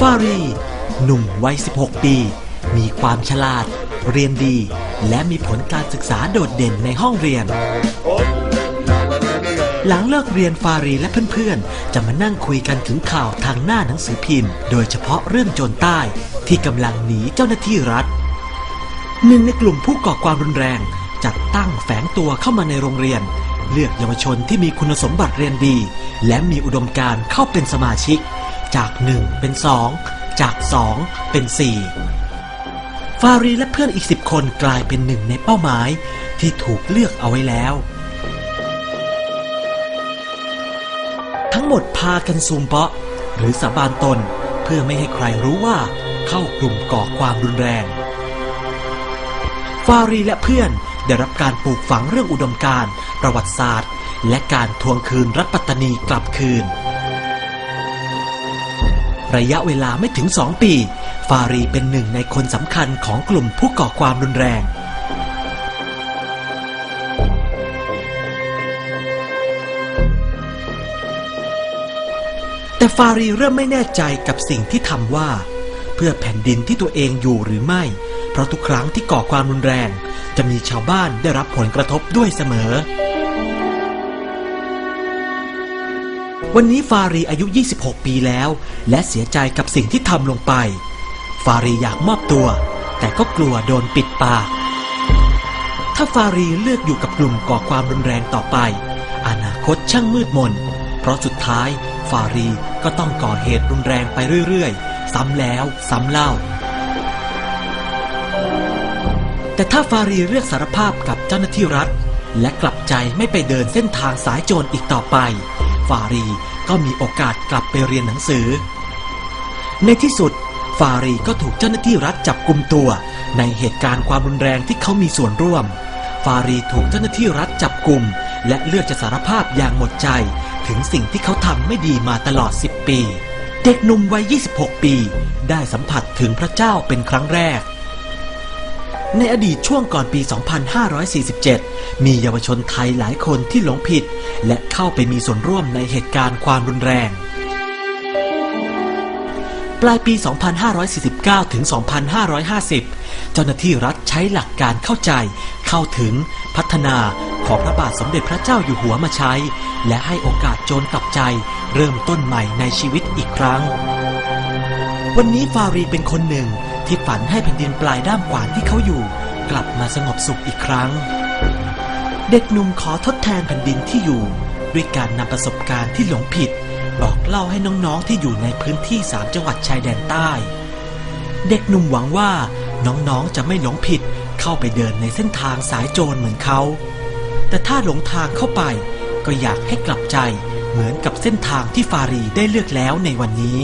ฟารี หนุ่มวัย 16 ปี มีความฉลาด เรียนดี และมีผลการศึกษาโดดเด่นในห้องเรียน หลังเลิกเรียนฟารีและเพื่อนๆ จะมานั่งคุยกันถึงข่าวทางหน้าหนังสือพิมพ์ โดยเฉพาะเรื่องโจรใต้ที่กำลังหนีเจ้าหน้าที่รัฐหนึ่งในกลุ่มผู้ก่อความรุนแรง จัดตั้งแฝงตัวเข้ามาในโรงเรียน เลือกเยาวชนที่มีคุณสมบัติเรียนดี และมีอุดมการณ์เข้าเป็นสมาชิก จากหนึ่งเป็นสองจากสองเป็นสี่ฟารีและเพื่อนอีกสิบคนกลายเป็นหนึ่งในเป้าหมายที่ถูกเลือกเอาไว้แล้ว ทั้งหมดพากันซูมเปาะ หรือสาบานตนเพื่อไม่ให้ใครรู้ว่าเข้ากลุ่มก่อความรุนแรง ฟารีและเพื่อนได้รับการปลูกฝังเรื่องอุดมการณ์ประวัติศาสตร์ และการทวงคืนรัฐปัตตานีกลับคืน ระยะเวลาไม่ถึงสองปี ฟารีเป็นหนึ่งในคนสำคัญของกลุ่มผู้ก่อความรุนแรงแต่ฟารีเริ่มไม่แน่ใจกับสิ่งที่ทำว่า เพื่อแผ่นดินที่ตัวเองอยู่หรือไม่ เพราะทุกครั้งที่ก่อความรุนแรง จะมีชาวบ้านได้รับผลกระทบด้วยเสมอ วันนี้ฟารีอายุ 26 ปีแล้ว และเสียใจกับสิ่งที่ทำลงไป ฟารีอยากมอบตัว แต่ก็กลัวโดนปิดปาก ถ้าฟารีเลือกอยู่กับกลุ่มก่อความรุนแรงต่อไป อนาคตช่างมืดมน เพราะสุดท้ายฟารีก็ต้องก่อเหตุรุนแรงไปเรื่อยๆ ซ้ำแล้วซ้ำเล่า แต่ถ้าฟารีเลือกสารภาพกับเจ้าหน้าที่รัฐ และกลับใจไม่ไปเดินเส้นทางสายโจรอีกต่อไป ฟารีก็มีโอกาสกลับไปเรียนหนังสือ ในที่สุด ฟารีก็ถูกเจ้าหน้าที่รัฐจับกลุ่มตัว ในเหตุการณ์ความรุนแรงที่เขามีส่วนร่วม ฟารีถูกเจ้าหน้าที่รัฐจับกลุ่ม และเลือกจะสารภาพอย่างหมดใจ ถึงสิ่งที่เขาทำไม่ดีมาตลอด 10 ปี เด็กหนุ่มวัย 26 ปี ได้สัมผัสถึงพระเจ้าเป็นครั้งแรก ในอดีตช่วงก่อนปี 2547 มีเยาวชนไทยหลายคนที่หลงผิด และเข้าไปมีส่วนร่วมในเหตุการณ์ความรุนแรง ปลายปี 2549 ถึง 2550 เจ้าหน้าที่รัฐใช้หลักการเข้าใจ เข้าถึง พัฒนาของพระบาทสมเด็จพระเจ้าอยู่หัวมาใช้ และให้โอกาสโจรกลับใจ เริ่มต้นใหม่ในชีวิตอีกครั้ง วันนี้ฟารีเป็นคนหนึ่ง ที่ฝันให้แผ่นดินปลายด้ามขวานที่เขาอยู่ กลับมาสงบสุขอีกครั้ง เด็กหนุ่มขอทดแทนแผ่นดินที่อยู่ ด้วยการนำประสบการณ์ที่หลงผิด บอกเล่าให้น้องๆที่อยู่ในพื้นที่สามจังหวัดชายแดนใต้ เด็กหนุ่มหวังว่าน้องๆจะไม่หลงผิดเข้าไปเดินในเส้นทางสายโจรเหมือนเขา แต่ถ้าหลงทางเข้าไปก็อยากให้กลับใจเหมือนกับเส้นทางที่ฟารีได้เลือกแล้วในวันนี้